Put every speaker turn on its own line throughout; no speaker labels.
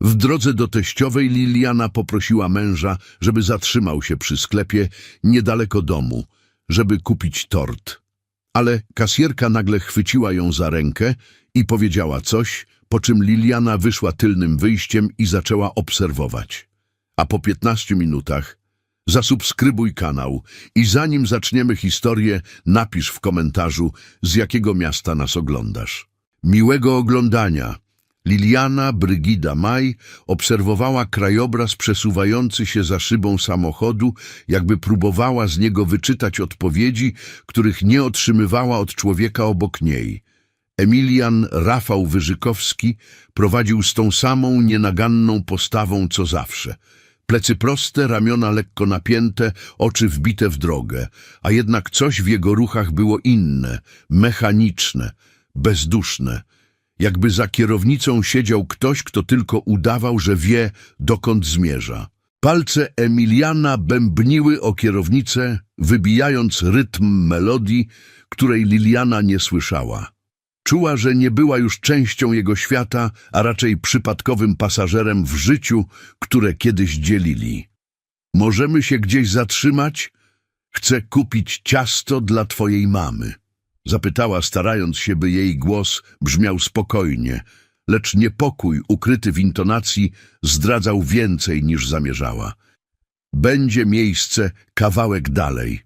W drodze do teściowej Liliana poprosiła męża, żeby zatrzymał się przy sklepie niedaleko domu, żeby kupić tort. Ale kasjerka nagle chwyciła ją za rękę i powiedziała coś, po czym Liliana wyszła tylnym wyjściem i zaczęła obserwować. A po 15 minutach zasubskrybuj kanał i zanim zaczniemy historię, napisz w komentarzu, z jakiego miasta nas oglądasz. Miłego oglądania! Liliana Brygida Maj obserwowała krajobraz przesuwający się za szybą samochodu, jakby próbowała z niego wyczytać odpowiedzi, których nie otrzymywała od człowieka obok niej. Emilian Rafał Wyżykowski prowadził z tą samą nienaganną postawą co zawsze. Plecy proste, ramiona lekko napięte, oczy wbite w drogę, a jednak coś w jego ruchach było inne, mechaniczne, bezduszne. Jakby za kierownicą siedział ktoś, kto tylko udawał, że wie, dokąd zmierza. Palce Emiliana bębniły o kierownicę, wybijając rytm melodii, której Liliana nie słyszała. Czuła, że nie była już częścią jego świata, a raczej przypadkowym pasażerem w życiu, które kiedyś dzielili. Możemy się gdzieś zatrzymać? Chcę kupić ciasto dla twojej mamy. Zapytała, starając się, by jej głos brzmiał spokojnie, lecz niepokój ukryty w intonacji zdradzał więcej niż zamierzała. Będzie miejsce kawałek dalej.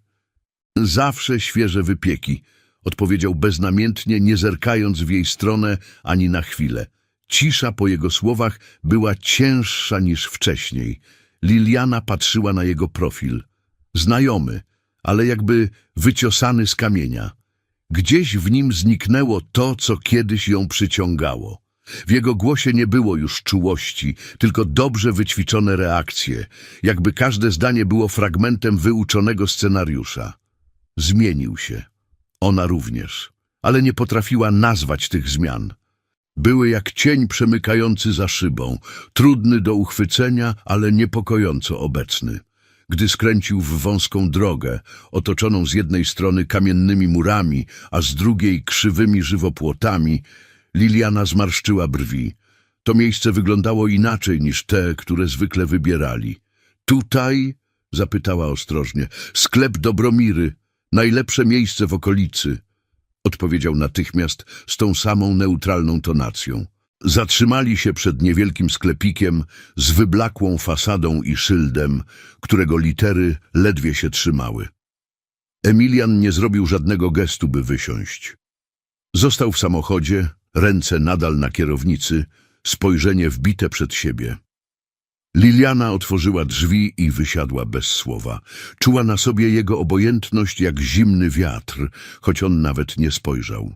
Zawsze świeże wypieki, odpowiedział beznamiętnie, nie zerkając w jej stronę ani na chwilę. Cisza po jego słowach była cięższa niż wcześniej. Liliana patrzyła na jego profil. Znajomy, ale jakby wyciosany z kamienia. Gdzieś w nim zniknęło to, co kiedyś ją przyciągało. W jego głosie nie było już czułości, tylko dobrze wyćwiczone reakcje, jakby każde zdanie było fragmentem wyuczonego scenariusza. Zmienił się. Ona również, ale nie potrafiła nazwać tych zmian. Były jak cień przemykający za szybą, trudny do uchwycenia, ale niepokojąco obecny. Gdy skręcił w wąską drogę, otoczoną z jednej strony kamiennymi murami, a z drugiej krzywymi żywopłotami, Liliana zmarszczyła brwi. To miejsce wyglądało inaczej niż te, które zwykle wybierali. Tutaj, zapytała ostrożnie, sklep Dobromiry, najlepsze miejsce w okolicy, odpowiedział natychmiast z tą samą neutralną tonacją. Zatrzymali się przed niewielkim sklepikiem z wyblakłą fasadą i szyldem, którego litery ledwie się trzymały. Emilian nie zrobił żadnego gestu, by wysiąść. Został w samochodzie, ręce nadal na kierownicy, spojrzenie wbite przed siebie. Liliana otworzyła drzwi i wysiadła bez słowa. Czuła na sobie jego obojętność jak zimny wiatr, choć on nawet nie spojrzał.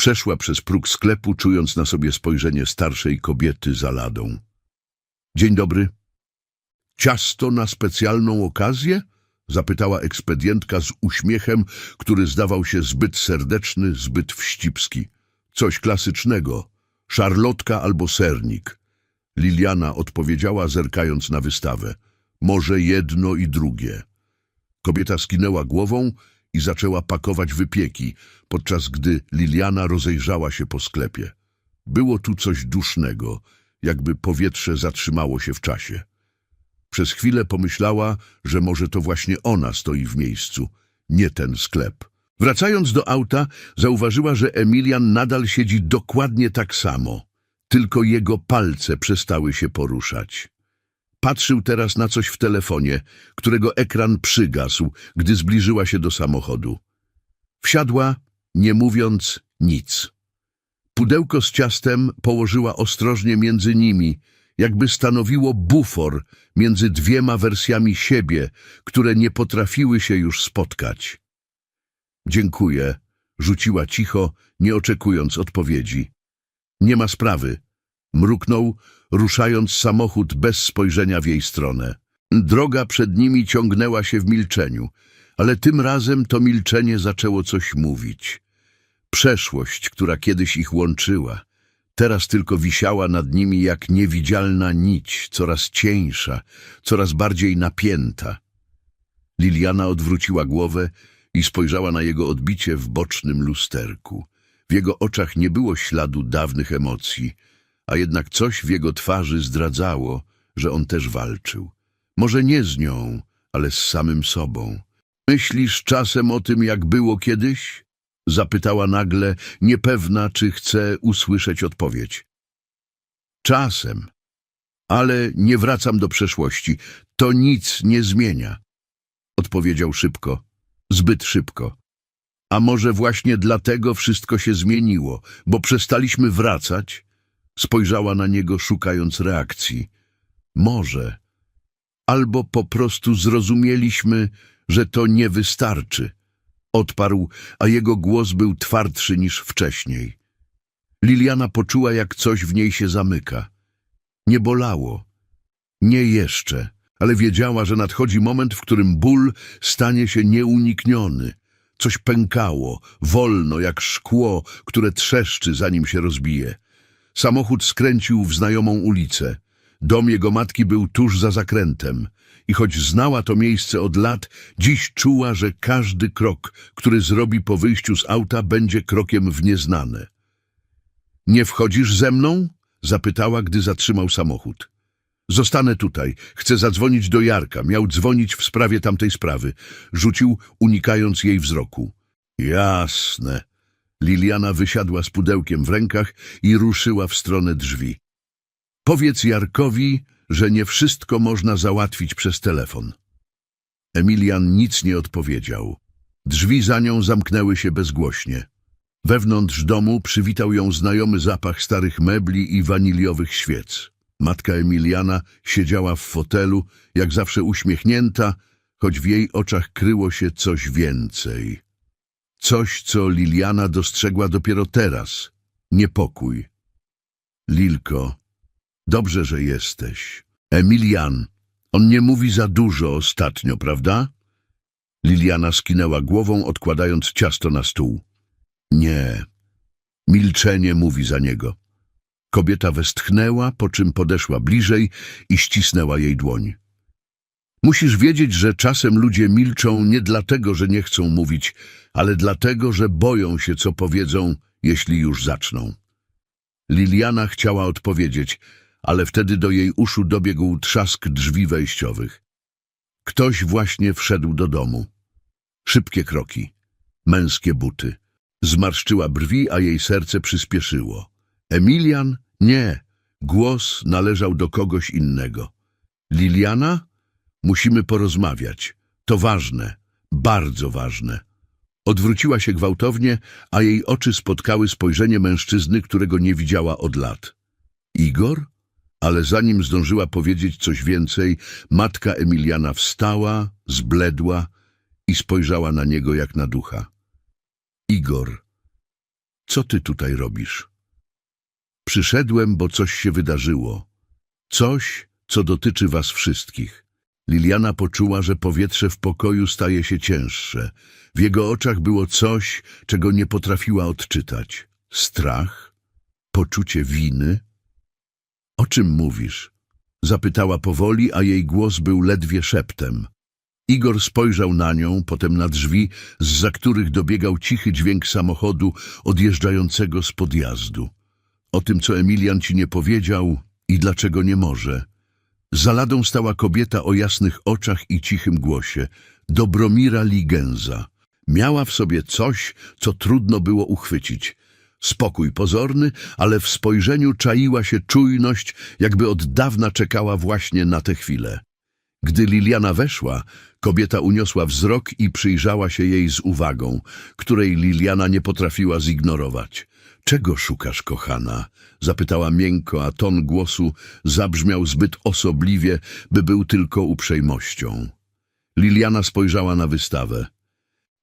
Przeszła przez próg sklepu, czując na sobie spojrzenie starszej kobiety za ladą. Dzień dobry. Ciasto na specjalną okazję? Zapytała ekspedientka z uśmiechem, który zdawał się zbyt serdeczny, zbyt wścibski. Coś klasycznego. Szarlotka albo sernik. Liliana odpowiedziała, zerkając na wystawę. Może jedno i drugie. Kobieta skinęła głową i zaczęła pakować wypieki, podczas gdy Liliana rozejrzała się po sklepie. Było tu coś dusznego, jakby powietrze zatrzymało się w czasie. Przez chwilę pomyślała, że może to właśnie ona stoi w miejscu, nie ten sklep. Wracając do auta, zauważyła, że Emilian nadal siedzi dokładnie tak samo, tylko jego palce przestały się poruszać. Patrzył teraz na coś w telefonie, którego ekran przygasł, gdy zbliżyła się do samochodu. Wsiadła, nie mówiąc nic. Pudełko z ciastem położyła ostrożnie między nimi, jakby stanowiło bufor między dwiema wersjami siebie, które nie potrafiły się już spotkać. Dziękuję, rzuciła cicho, nie oczekując odpowiedzi. Nie ma sprawy, mruknął, ruszając samochód bez spojrzenia w jej stronę. Droga przed nimi ciągnęła się w milczeniu, ale tym razem to milczenie zaczęło coś mówić. Przeszłość, która kiedyś ich łączyła, teraz tylko wisiała nad nimi jak niewidzialna nić, coraz cieńsza, coraz bardziej napięta. Liliana odwróciła głowę i spojrzała na jego odbicie w bocznym lusterku. W jego oczach nie było śladu dawnych emocji, a jednak coś w jego twarzy zdradzało, że on też walczył. Może nie z nią, ale z samym sobą. Myślisz czasem o tym, jak było kiedyś? Zapytała nagle, niepewna, czy chce usłyszeć odpowiedź. Czasem. Ale nie wracam do przeszłości. To nic nie zmienia. Odpowiedział szybko. Zbyt szybko. A może właśnie dlatego wszystko się zmieniło, bo przestaliśmy wracać? Spojrzała na niego, szukając reakcji. Może. Albo po prostu zrozumieliśmy, że to nie wystarczy. Odparł, a jego głos był twardszy niż wcześniej. Liliana poczuła, jak coś w niej się zamyka. Nie bolało. Nie jeszcze, ale wiedziała, że nadchodzi moment, w którym ból stanie się nieunikniony. Coś pękało, wolno jak szkło, które trzeszczy, zanim się rozbije. Samochód skręcił w znajomą ulicę. Dom jego matki był tuż za zakrętem i choć znała to miejsce od lat, dziś czuła, że każdy krok, który zrobi po wyjściu z auta, będzie krokiem w nieznane. Nie wchodzisz ze mną? zapytała, gdy zatrzymał samochód. Zostanę tutaj. Chcę zadzwonić do Jarka. Miał dzwonić w sprawie tamtej sprawy. Rzucił, unikając jej wzroku. Jasne. Liliana wysiadła z pudełkiem w rękach i ruszyła w stronę drzwi. Powiedz Jarkowi, że nie wszystko można załatwić przez telefon. Emilian nic nie odpowiedział. Drzwi za nią zamknęły się bezgłośnie. Wewnątrz domu przywitał ją znajomy zapach starych mebli i waniliowych świec. Matka Emiliana siedziała w fotelu, jak zawsze uśmiechnięta, choć w jej oczach kryło się coś więcej. Coś, co Liliana dostrzegła dopiero teraz. Niepokój. Lilko, dobrze, że jesteś. Emilian, on nie mówi za dużo ostatnio, prawda? Liliana skinęła głową, odkładając ciasto na stół. Nie. Milczenie mówi za niego. Kobieta westchnęła, po czym podeszła bliżej i ścisnęła jej dłoń. Musisz wiedzieć, że czasem ludzie milczą nie dlatego, że nie chcą mówić, ale dlatego, że boją się, co powiedzą, jeśli już zaczną. Liliana chciała odpowiedzieć, ale wtedy do jej uszu dobiegł trzask drzwi wejściowych. Ktoś właśnie wszedł do domu. Szybkie kroki, męskie buty. Zmarszczyła brwi, a jej serce przyspieszyło. Emilian? Nie. Głos należał do kogoś innego. Liliana? Musimy porozmawiać. To ważne, bardzo ważne. Odwróciła się gwałtownie, a jej oczy spotkały spojrzenie mężczyzny, którego nie widziała od lat. Igor? Ale zanim zdążyła powiedzieć coś więcej, matka Emiliana wstała, zbledła i spojrzała na niego jak na ducha. Igor, co ty tutaj robisz? Przyszedłem, bo coś się wydarzyło. Coś, co dotyczy was wszystkich. Liliana poczuła, że powietrze w pokoju staje się cięższe. W jego oczach było coś, czego nie potrafiła odczytać. Strach? Poczucie winy? O czym mówisz? Zapytała powoli, a jej głos był ledwie szeptem. Igor spojrzał na nią, potem na drzwi, zza których dobiegał cichy dźwięk samochodu odjeżdżającego z podjazdu. O tym, co Emilian ci nie powiedział i dlaczego nie może. Za ladą stała kobieta o jasnych oczach i cichym głosie. Dobromira Ligenza. Miała w sobie coś, co trudno było uchwycić. Spokój pozorny, ale w spojrzeniu czaiła się czujność, jakby od dawna czekała właśnie na tę chwilę. Gdy Liliana weszła, kobieta uniosła wzrok i przyjrzała się jej z uwagą, której Liliana nie potrafiła zignorować. Czego szukasz, kochana? Zapytała miękko, a ton głosu zabrzmiał zbyt osobliwie, by był tylko uprzejmością. Liliana spojrzała na wystawę.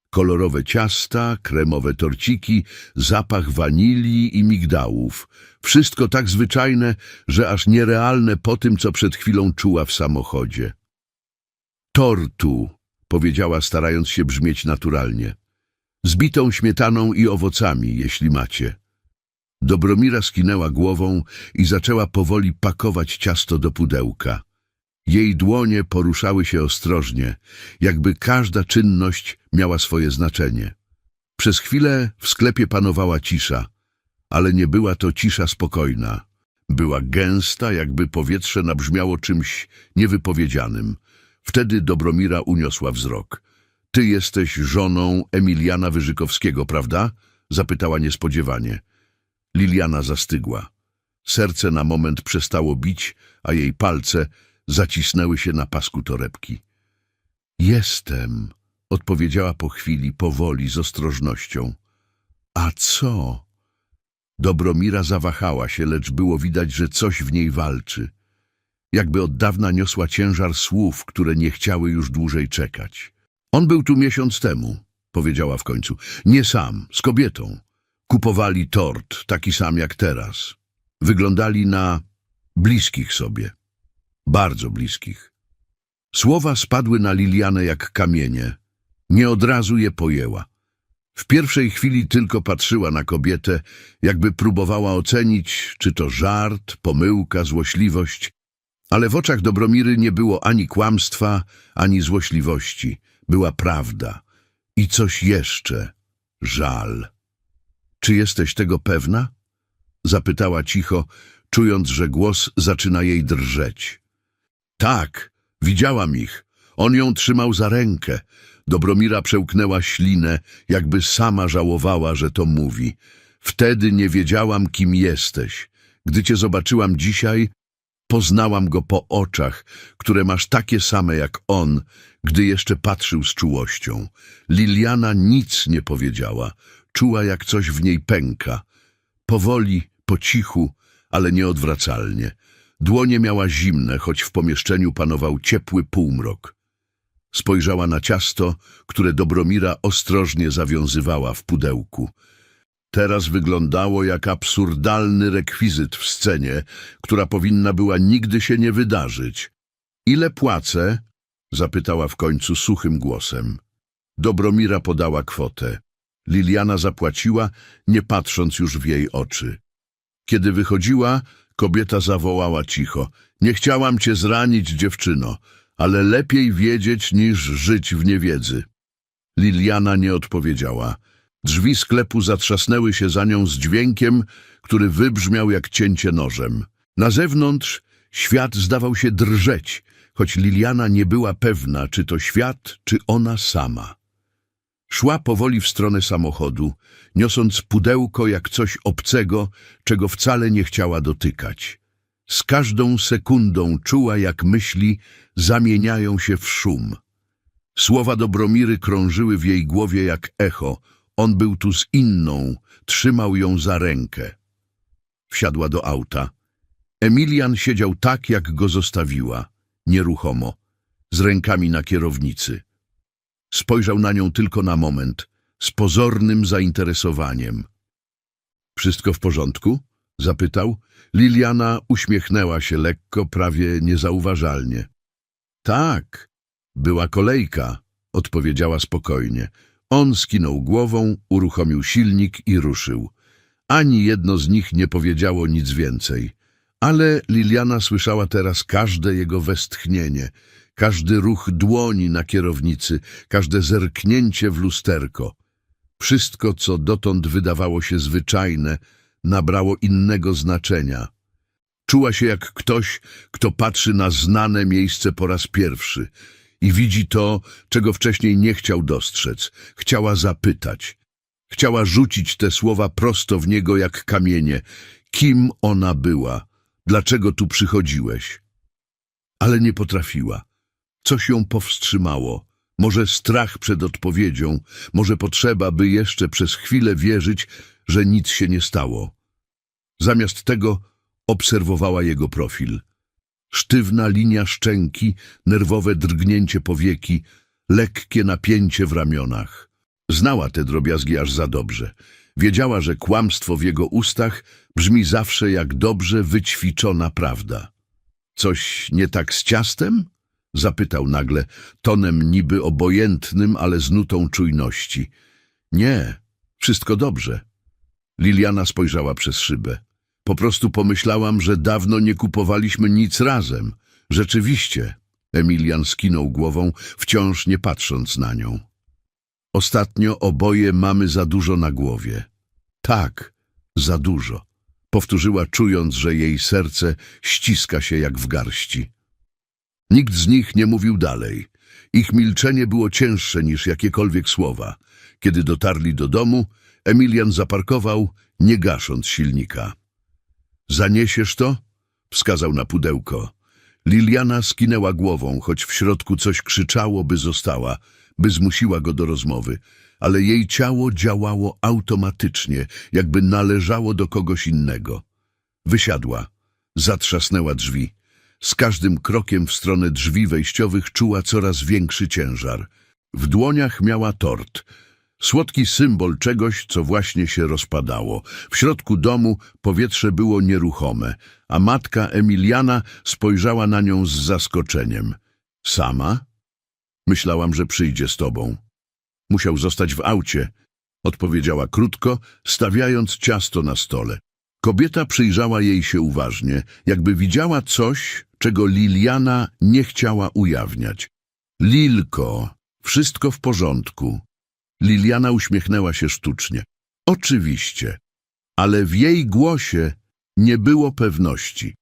Kolorowe ciasta, kremowe torciki, zapach wanilii i migdałów. Wszystko tak zwyczajne, że aż nierealne po tym, co przed chwilą czuła w samochodzie. Tortu, powiedziała, starając się brzmieć naturalnie. Z bitą śmietaną i owocami, jeśli macie. Dobromira skinęła głową i zaczęła powoli pakować ciasto do pudełka. Jej dłonie poruszały się ostrożnie, jakby każda czynność miała swoje znaczenie. Przez chwilę w sklepie panowała cisza, ale nie była to cisza spokojna. Była gęsta, jakby powietrze nabrzmiało czymś niewypowiedzianym. Wtedy Dobromira uniosła wzrok. Ty jesteś żoną Emiliana Wyżykowskiego, prawda? Zapytała niespodziewanie. Liliana zastygła. Serce na moment przestało bić, a jej palce zacisnęły się na pasku torebki. Jestem, odpowiedziała po chwili, powoli, z ostrożnością. A co? Dobromira zawahała się, lecz było widać, że coś w niej walczy. Jakby od dawna niosła ciężar słów, które nie chciały już dłużej czekać. On był tu miesiąc temu, powiedziała w końcu. Nie sam, z kobietą. Kupowali tort, taki sam jak teraz. Wyglądali na bliskich sobie. Bardzo bliskich. Słowa spadły na Lilianę jak kamienie. Nie od razu je pojęła. W pierwszej chwili tylko patrzyła na kobietę, jakby próbowała ocenić, czy to żart, pomyłka, złośliwość, ale w oczach Dobromiry nie było ani kłamstwa, ani złośliwości. Była prawda. I coś jeszcze. Żal. Czy jesteś tego pewna? Zapytała cicho, czując, że głos zaczyna jej drżeć. Tak, widziałam ich. On ją trzymał za rękę. Dobromira przełknęła ślinę, jakby sama żałowała, że to mówi. Wtedy nie wiedziałam, kim jesteś. Gdy cię zobaczyłam dzisiaj, poznałam go po oczach, które masz takie same jak on, gdy jeszcze patrzył z czułością. Liliana nic nie powiedziała. Czuła, jak coś w niej pęka. Powoli, po cichu, ale nieodwracalnie. Dłonie miała zimne, choć w pomieszczeniu panował ciepły półmrok. Spojrzała na ciasto, które Dobromira ostrożnie zawiązywała w pudełku. Teraz wyglądało jak absurdalny rekwizyt w scenie, która powinna była nigdy się nie wydarzyć. Ile płacę? zapytała w końcu suchym głosem. Dobromira podała kwotę. Liliana zapłaciła, nie patrząc już w jej oczy. Kiedy wychodziła, kobieta zawołała cicho. Nie chciałam cię zranić, dziewczyno, ale lepiej wiedzieć niż żyć w niewiedzy. Liliana nie odpowiedziała. Drzwi sklepu zatrzasnęły się za nią z dźwiękiem, który wybrzmiał jak cięcie nożem. Na zewnątrz świat zdawał się drżeć, choć Liliana nie była pewna, czy to świat, czy ona sama. Szła powoli w stronę samochodu, niosąc pudełko jak coś obcego, czego wcale nie chciała dotykać. Z każdą sekundą czuła, jak myśli zamieniają się w szum. Słowa Dobromiry krążyły w jej głowie jak echo. On był tu z inną, trzymał ją za rękę. Wsiadła do auta. Emilian siedział tak, jak go zostawiła, nieruchomo, z rękami na kierownicy. Spojrzał na nią tylko na moment, z pozornym zainteresowaniem. Wszystko w porządku? Zapytał. Liliana uśmiechnęła się lekko, prawie niezauważalnie. Tak, była kolejka, odpowiedziała spokojnie. On skinął głową, uruchomił silnik i ruszył. Ani jedno z nich nie powiedziało nic więcej. Ale Liliana słyszała teraz każde jego westchnienie, każdy ruch dłoni na kierownicy, każde zerknięcie w lusterko. Wszystko, co dotąd wydawało się zwyczajne, nabrało innego znaczenia. Czuła się jak ktoś, kto patrzy na znane miejsce po raz pierwszy i widzi to, czego wcześniej nie chciał dostrzec. Chciała zapytać. Chciała rzucić te słowa prosto w niego jak kamienie. Kim ona była? Dlaczego tu przychodziłeś? Ale nie potrafiła. Coś ją powstrzymało. Może strach przed odpowiedzią, może potrzeba, by jeszcze przez chwilę wierzyć, że nic się nie stało. Zamiast tego obserwowała jego profil. Sztywna linia szczęki, nerwowe drgnięcie powieki, lekkie napięcie w ramionach. Znała te drobiazgi aż za dobrze. Wiedziała, że kłamstwo w jego ustach brzmi zawsze jak dobrze wyćwiczona prawda. Coś nie tak z ciastem? Zapytał nagle, tonem niby obojętnym, ale z nutą czujności. Nie, wszystko dobrze. Liliana spojrzała przez szybę. Po prostu pomyślałam, że dawno nie kupowaliśmy nic razem. Rzeczywiście, Emilian skinął głową, wciąż nie patrząc na nią. Ostatnio oboje mamy za dużo na głowie. Tak, za dużo. Powtórzyła, czując, że jej serce ściska się jak w garści. Nikt z nich nie mówił dalej. Ich milczenie było cięższe niż jakiekolwiek słowa. Kiedy dotarli do domu, Emilian zaparkował, nie gasząc silnika. Zaniesiesz to? Wskazał na pudełko. Liliana skinęła głową, choć w środku coś krzyczało, by została, by zmusiła go do rozmowy, ale jej ciało działało automatycznie, jakby należało do kogoś innego. Wysiadła, zatrzasnęła drzwi. Z każdym krokiem w stronę drzwi wejściowych czuła coraz większy ciężar. W dłoniach miała tort, słodki symbol czegoś, co właśnie się rozpadało. W środku domu powietrze było nieruchome, a matka Emiliana spojrzała na nią z zaskoczeniem. Sama? Myślałam, że przyjdzie z tobą. Musiał zostać w aucie, odpowiedziała krótko, stawiając ciasto na stole. Kobieta przyjrzała jej się uważnie, jakby widziała coś, czego Liliana nie chciała ujawniać. Lilko, wszystko w porządku. Liliana uśmiechnęła się sztucznie. Oczywiście, ale w jej głosie nie było pewności.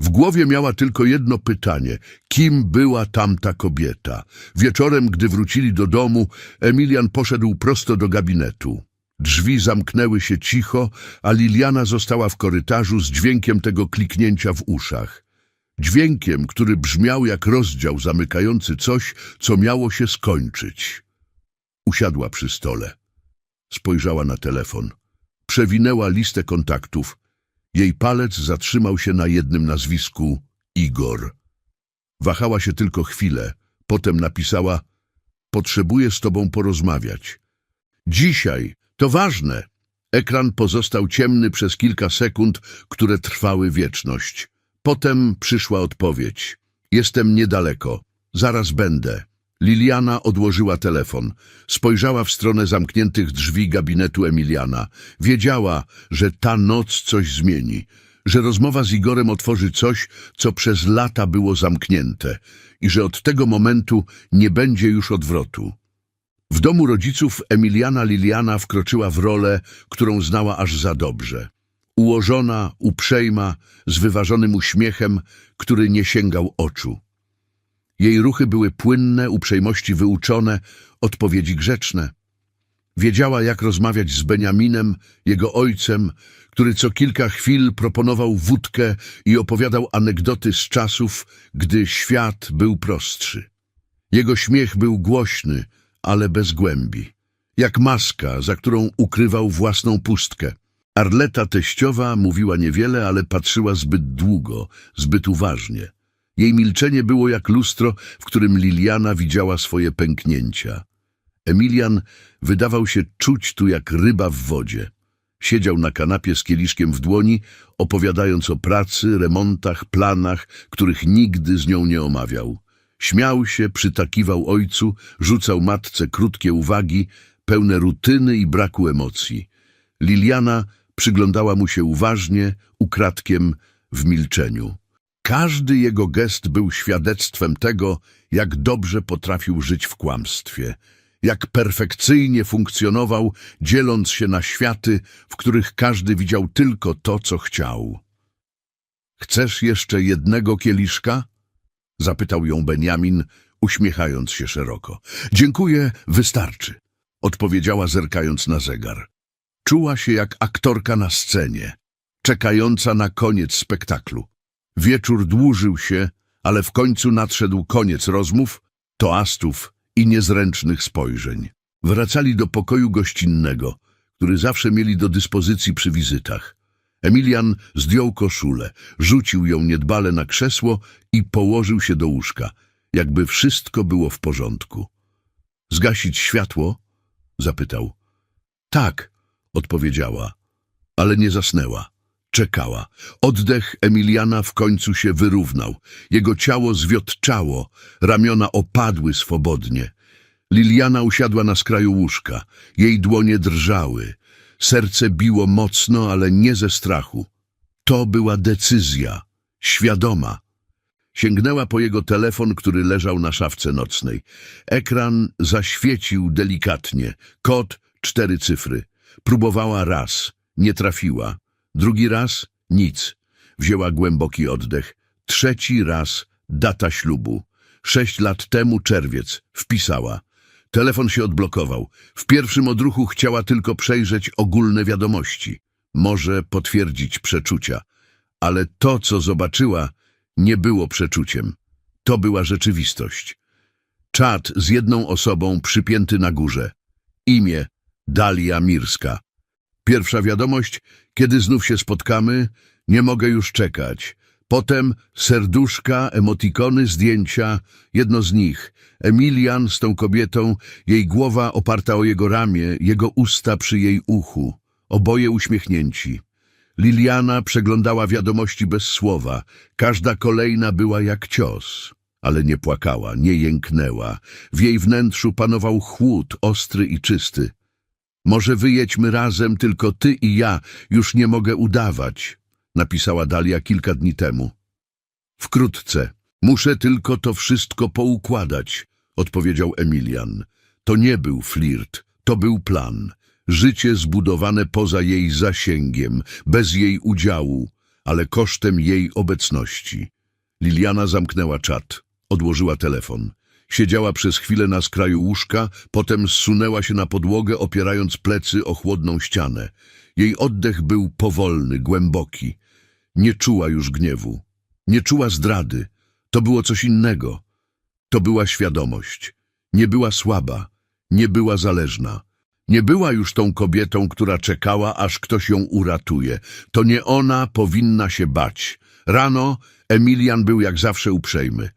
W głowie miała tylko jedno pytanie. Kim była tamta kobieta? Wieczorem, gdy wrócili do domu, Emilian poszedł prosto do gabinetu. Drzwi zamknęły się cicho, a Liliana została w korytarzu z dźwiękiem tego kliknięcia w uszach. Dźwiękiem, który brzmiał jak rozdział zamykający coś, co miało się skończyć. Usiadła przy stole. Spojrzała na telefon. Przewinęła listę kontaktów. Jej palec zatrzymał się na jednym nazwisku Igor. Wahała się tylko chwilę. Potem napisała Potrzebuję z tobą porozmawiać. Dzisiaj, to ważne. Ekran pozostał ciemny przez kilka sekund, które trwały wieczność. Potem przyszła odpowiedź. Jestem niedaleko. Zaraz będę. Liliana odłożyła telefon. Spojrzała w stronę zamkniętych drzwi gabinetu Emiliana. Wiedziała, że ta noc coś zmieni, że rozmowa z Igorem otworzy coś, co przez lata było zamknięte i że od tego momentu nie będzie już odwrotu. W domu rodziców Emiliana Liliana wkroczyła w rolę, którą znała aż za dobrze. Ułożona, uprzejma, z wyważonym uśmiechem, który nie sięgał oczu. Jej ruchy były płynne, uprzejmości wyuczone, odpowiedzi grzeczne. Wiedziała, jak rozmawiać z Beniaminem, jego ojcem, który co kilka chwil proponował wódkę i opowiadał anegdoty z czasów, gdy świat był prostszy. Jego śmiech był głośny, ale bez głębi. Jak maska, za którą ukrywał własną pustkę. Arleta teściowa mówiła niewiele, ale patrzyła zbyt długo, zbyt uważnie. Jej milczenie było jak lustro, w którym Liliana widziała swoje pęknięcia. Emilian wydawał się czuć tu jak ryba w wodzie. Siedział na kanapie z kieliszkiem w dłoni, opowiadając o pracy, remontach, planach, których nigdy z nią nie omawiał. Śmiał się, przytakiwał ojcu, rzucał matce krótkie uwagi, pełne rutyny i braku emocji. Liliana przyglądała mu się uważnie, ukradkiem, w milczeniu. Każdy jego gest był świadectwem tego, jak dobrze potrafił żyć w kłamstwie, jak perfekcyjnie funkcjonował, dzieląc się na światy, w których każdy widział tylko to, co chciał. Chcesz jeszcze jednego kieliszka? Zapytał ją Benjamin, uśmiechając się szeroko. Dziękuję, wystarczy, odpowiedziała zerkając na zegar. Czuła się jak aktorka na scenie, czekająca na koniec spektaklu. Wieczór dłużył się, ale w końcu nadszedł koniec rozmów, toastów i niezręcznych spojrzeń. Wracali do pokoju gościnnego, który zawsze mieli do dyspozycji przy wizytach. Emilian zdjął koszulę, rzucił ją niedbale na krzesło i położył się do łóżka, jakby wszystko było w porządku. Zgasić światło? zapytał. Tak, odpowiedziała, ale nie zasnęła. Czekała. Oddech Emiliana w końcu się wyrównał. Jego ciało zwiotczało, ramiona opadły swobodnie. Liliana usiadła na skraju łóżka. Jej dłonie drżały. Serce biło mocno, ale nie ze strachu. To była decyzja, świadoma. Sięgnęła po jego telefon, który leżał na szafce nocnej. Ekran zaświecił delikatnie. Kod cztery cyfry. Próbowała raz, nie trafiła. Drugi raz nic. Wzięła głęboki oddech. Trzeci raz data ślubu. Sześć lat temu czerwiec. Wpisała. Telefon się odblokował. W pierwszym odruchu chciała tylko przejrzeć ogólne wiadomości. Może potwierdzić przeczucia. Ale to, co zobaczyła, nie było przeczuciem. To była rzeczywistość. Czad z jedną osobą przypięty na górze. Imię Dalia Mirska. Pierwsza wiadomość, kiedy znów się spotkamy, nie mogę już czekać. Potem serduszka, emotikony, zdjęcia, jedno z nich. Emilian z tą kobietą, jej głowa oparta o jego ramię, jego usta przy jej uchu. Oboje uśmiechnięci. Liliana przeglądała wiadomości bez słowa. Każda kolejna była jak cios. Ale nie płakała, nie jęknęła. W jej wnętrzu panował chłód, ostry i czysty. Może wyjedźmy razem, tylko ty i ja, już nie mogę udawać, napisała Dalia kilka dni temu. Wkrótce. Muszę tylko to wszystko poukładać, odpowiedział Emilian. To nie był flirt, to był plan. Życie zbudowane poza jej zasięgiem, bez jej udziału, ale kosztem jej obecności. Liliana zamknęła czat, odłożyła telefon. Siedziała przez chwilę na skraju łóżka, potem zsunęła się na podłogę, opierając plecy o chłodną ścianę. Jej oddech był powolny, głęboki. Nie czuła już gniewu. Nie czuła zdrady. To było coś innego. To była świadomość. Nie była słaba. Nie była zależna. Nie była już tą kobietą, która czekała, aż ktoś ją uratuje. To nie ona powinna się bać. Rano Emilian był jak zawsze uprzejmy.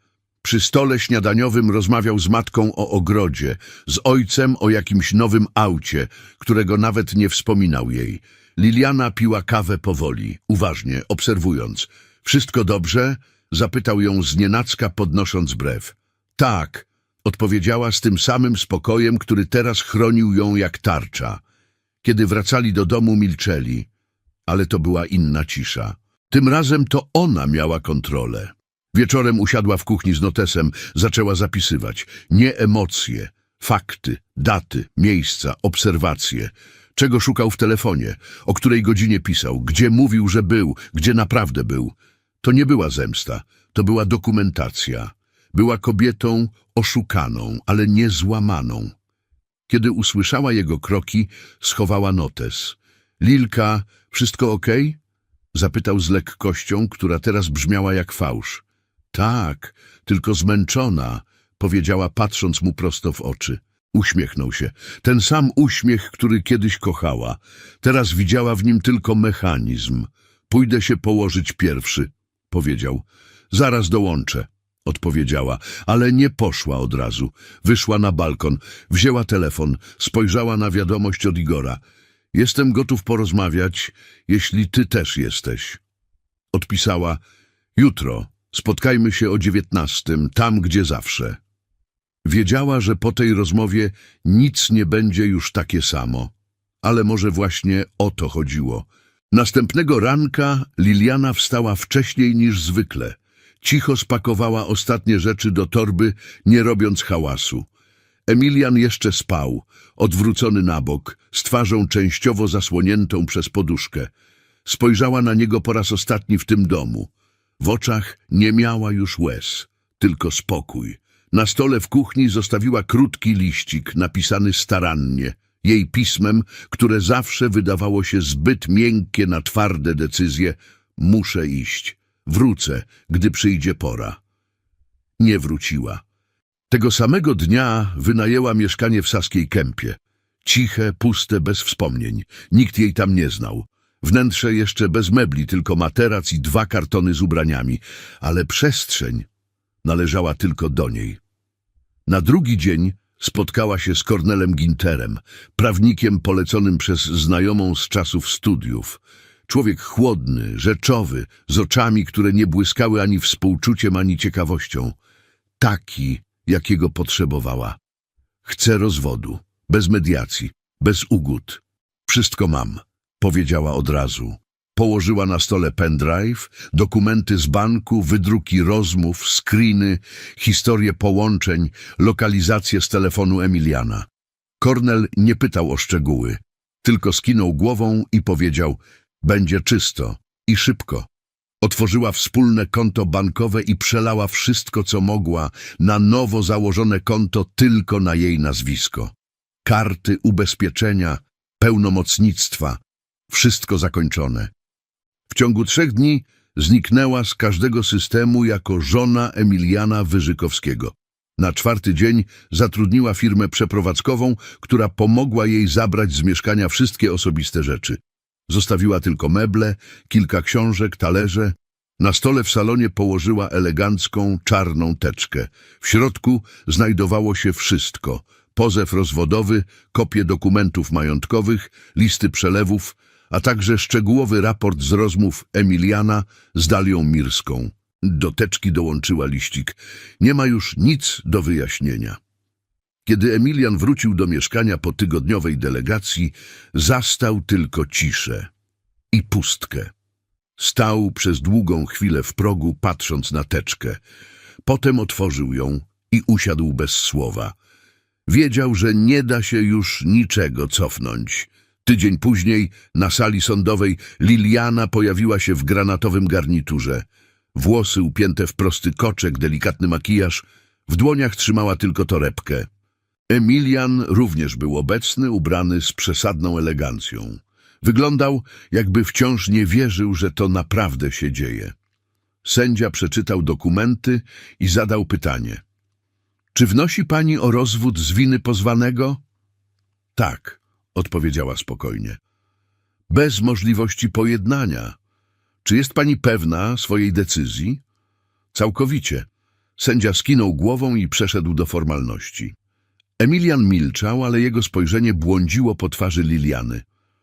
Przy stole śniadaniowym rozmawiał z matką o ogrodzie, z ojcem o jakimś nowym aucie, którego nawet nie wspominał jej. Liliana piła kawę powoli, uważnie, obserwując. Wszystko dobrze? Zapytał ją znienacka, podnosząc brew. Tak, odpowiedziała z tym samym spokojem, który teraz chronił ją jak tarcza. Kiedy wracali do domu, milczeli, ale to była inna cisza. Tym razem to ona miała kontrolę. Wieczorem usiadła w kuchni z notesem, zaczęła zapisywać. Nie emocje, fakty, daty, miejsca, obserwacje. Czego szukał w telefonie, o której godzinie pisał, gdzie mówił, że był, gdzie naprawdę był. To nie była zemsta, to była dokumentacja. Była kobietą oszukaną, ale nie złamaną. Kiedy usłyszała jego kroki, schowała notes. Lilka, wszystko okej? Zapytał z lekkością, która teraz brzmiała jak fałsz. Tak, tylko zmęczona, powiedziała patrząc mu prosto w oczy. Uśmiechnął się. Ten sam uśmiech, który kiedyś kochała. Teraz widziała w nim tylko mechanizm. Pójdę się położyć pierwszy, powiedział. Zaraz dołączę, odpowiedziała, ale nie poszła od razu. Wyszła na balkon, wzięła telefon, spojrzała na wiadomość od Igora. Jestem gotów porozmawiać, jeśli ty też jesteś. Odpisała, jutro, spotkajmy się o dziewiętnastym, tam gdzie zawsze. Wiedziała, że po tej rozmowie nic nie będzie już takie samo. Ale może właśnie o to chodziło. Następnego ranka Liliana wstała wcześniej niż zwykle. Cicho spakowała ostatnie rzeczy do torby, nie robiąc hałasu. Emilian jeszcze spał, odwrócony na bok, z twarzą częściowo zasłoniętą przez poduszkę. Spojrzała na niego po raz ostatni w tym domu. W oczach nie miała już łez, tylko spokój. Na stole w kuchni zostawiła krótki liścik, napisany starannie, jej pismem, które zawsze wydawało się zbyt miękkie na twarde decyzje. Muszę iść. Wrócę, gdy przyjdzie pora. Nie wróciła. Tego samego dnia wynajęła mieszkanie w Saskiej Kępie. Ciche, puste, bez wspomnień. Nikt jej tam nie znał. Wnętrze jeszcze bez mebli, tylko materac i dwa kartony z ubraniami. Ale przestrzeń należała tylko do niej. Na drugi dzień spotkała się z Kornelem Ginterem, prawnikiem poleconym przez znajomą z czasów studiów. Człowiek chłodny, rzeczowy, z oczami, które nie błyskały ani współczuciem, ani ciekawością. Taki, jakiego potrzebowała. Chcę rozwodu, bez mediacji, bez ugód. Wszystko mam, powiedziała od razu. Położyła na stole pendrive, dokumenty z banku, wydruki rozmów, screeny, historie połączeń, lokalizację z telefonu Emiliana. Kornel nie pytał o szczegóły, tylko skinął głową i powiedział Będzie czysto i szybko. Otworzyła wspólne konto bankowe i przelała wszystko, co mogła, na nowo założone konto tylko na jej nazwisko. Karty, ubezpieczenia, pełnomocnictwa, wszystko zakończone. W ciągu trzech dni zniknęła z każdego systemu jako żona Emiliana Wyżykowskiego. Na czwarty dzień zatrudniła firmę przeprowadzkową, która pomogła jej zabrać z mieszkania wszystkie osobiste rzeczy. Zostawiła tylko meble, kilka książek, talerze. Na stole w salonie położyła elegancką, czarną teczkę. W środku znajdowało się wszystko. Pozew rozwodowy, kopie dokumentów majątkowych, listy przelewów, a także szczegółowy raport z rozmów Emiliana z Dalią Mirską. Do teczki dołączyła liścik. Nie ma już nic do wyjaśnienia. Kiedy Emilian wrócił do mieszkania po tygodniowej delegacji, zastał tylko ciszę i pustkę. Stał przez długą chwilę w progu, patrząc na teczkę. Potem otworzył ją i usiadł bez słowa. Wiedział, że nie da się już niczego cofnąć. Tydzień później na sali sądowej Liliana pojawiła się w granatowym garniturze. Włosy upięte w prosty koczek, delikatny makijaż, w dłoniach trzymała tylko torebkę. Emilian również był obecny, ubrany z przesadną elegancją. Wyglądał, jakby wciąż nie wierzył, że to naprawdę się dzieje. Sędzia przeczytał dokumenty i zadał pytanie. Czy wnosi pani o rozwód z winy pozwanego? Tak, odpowiedziała spokojnie. Bez możliwości pojednania. Czy jest pani pewna swojej decyzji? Całkowicie. Sędzia skinął głową i przeszedł do formalności. Emilian milczał, ale jego spojrzenie błądziło po twarzy Liliany.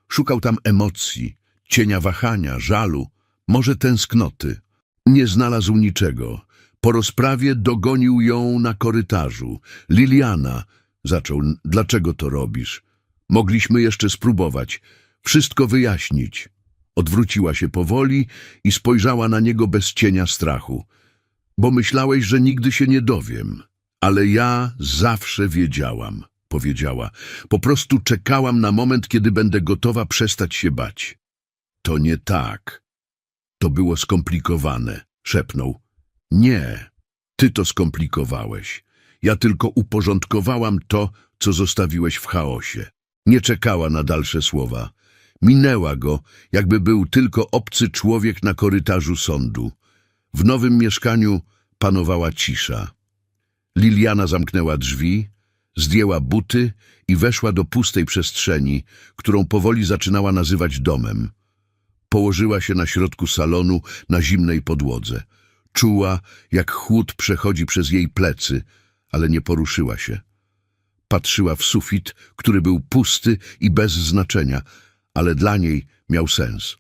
Szukał tam emocji, cienia wahania, żalu, może tęsknoty. Nie znalazł niczego. Po rozprawie dogonił ją na korytarzu. Liliana, zaczął, dlaczego to robisz? Mogliśmy jeszcze spróbować, wszystko wyjaśnić. Odwróciła się powoli i spojrzała na niego bez cienia strachu. Bo myślałeś, że nigdy się nie dowiem. Ale ja zawsze wiedziałam, powiedziała. Po prostu czekałam na moment, kiedy będę gotowa przestać się bać. To nie tak. To było skomplikowane, szepnął. Nie, ty to skomplikowałeś. Ja tylko uporządkowałam to, co zostawiłeś w chaosie. Nie czekała na dalsze słowa. Minęła go, jakby był tylko obcy człowiek na korytarzu sądu. W nowym mieszkaniu panowała cisza. Liliana zamknęła drzwi, zdjęła buty i weszła do pustej przestrzeni, którą powoli zaczynała nazywać domem. Położyła się na środku salonu na zimnej podłodze. Czuła, jak chłód przechodzi przez jej plecy, ale nie poruszyła się. Patrzyła w sufit, który był pusty i bez znaczenia, ale dla niej miał sens.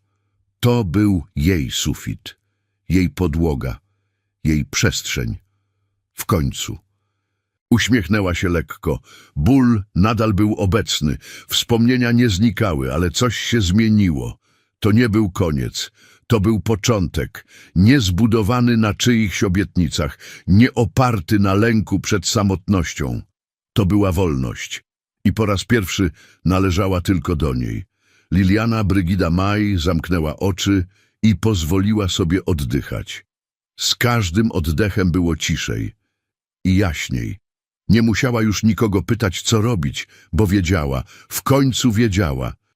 To był jej sufit, jej podłoga, jej przestrzeń. W końcu. Uśmiechnęła się lekko. Ból nadal był obecny. Wspomnienia nie znikały, ale coś się zmieniło. To nie był koniec. To był początek, niezbudowany na czyichś obietnicach, nie oparty na lęku przed samotnością. To była wolność i po raz pierwszy należała tylko do niej. Liliana Brygida Maj zamknęła oczy i pozwoliła sobie oddychać. Z każdym oddechem było ciszej i jaśniej. Nie musiała już nikogo pytać, co robić, bo wiedziała, w końcu wiedziała,